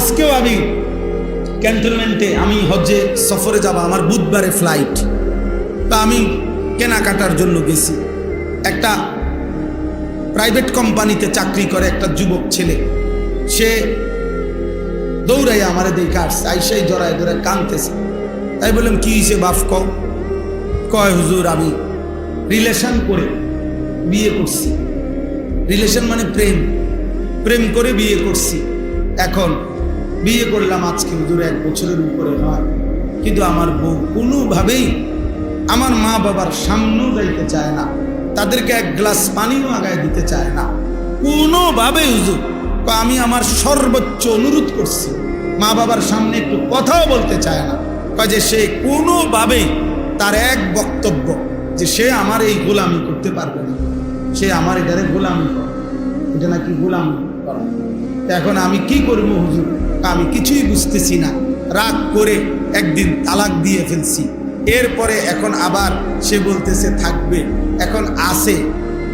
আজকেও আমি ক্যান্টনমেন্টে আমি হজ্জে সফরে যাব, আমার বুধবারে ফ্লাইট তা আমি কেনাকাটার জন্য গেছি। একটা প্রাইভেট কোম্পানিতে চাকরি করে একটা যুবক ছেলে। সে দৌড়াই আমার দেখে আসছে, আইসাই জড়ায় ধরে কানতেছে তাই বললাম, কি হয়েছে বাপ ক কয়, হুজুর, আমি রিলেশন করে বিয়ে করছি। রিলেশন মানে প্রেম। প্রেম করে বিয়ে করছি। এখন বিয়ে করলাম আজকে হুজুর এক বছরের উপরে হয়। কিন্তু আমার বউ কোনোভাবেই আমার মা বাবার সামনেও যাইতে চায় না। তাদেরকে এক গ্লাস পানিও আগায় দিতে চায় না। কোনোভাবে হুজুর আমি আমার সর্বোচ্চ অনুরোধ করছি, মা বাবার সামনে একটু কথাও বলতে চায় না। যে সে কোনোভাবেই তার এক বক্তব্য যে সে আমার এই গোলামি করতে পারবে না। সে আমার এটারে গোলামি করে। এটা নাকি গোলামি করা? এখন আমি কি করব হুজুর? আমি কিছুই বুঝতেছি না। রাগ করে একদিন তালাক দিয়ে ফেলছি। এরপরে এখন আবার সে বলতেছে, থাকবে। এখন আসে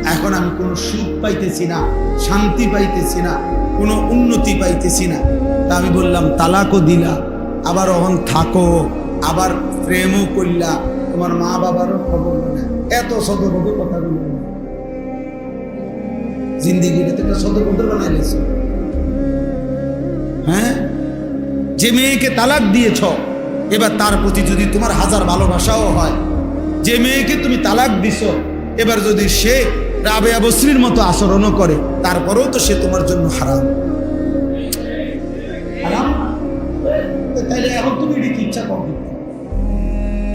এখন আমি কোনো সুখ পাইতেছি না, শান্তি পাইতেছি না, কোনো উন্নতি পাইতেছি না। তা আমি বললাম, তালাকও দিলা, আবার অহন থাকো, আবার প্রেমও করলা তোমার মা বাবারও খবর না এত সদভাবে কথাগুলো বলে। জিন্দিগিটা তো একটা সদপদ্র বানাই লেছো। হ্যাঁ? যে মেয়েকে তালাক দিয়েছ, এবার তার প্রতি যদি তোমার হাজার ভালোবাসাও হয়, যে মেয়েকে তুমি তালাক দিছ, এবার যদি সে রাবেয়া বসরির মতো আচরণও করে, তারপরেও তো সে তোমার জন্য হারাম। হারাম? তাহলে এখন তুমি এটি ইচ্ছা করো।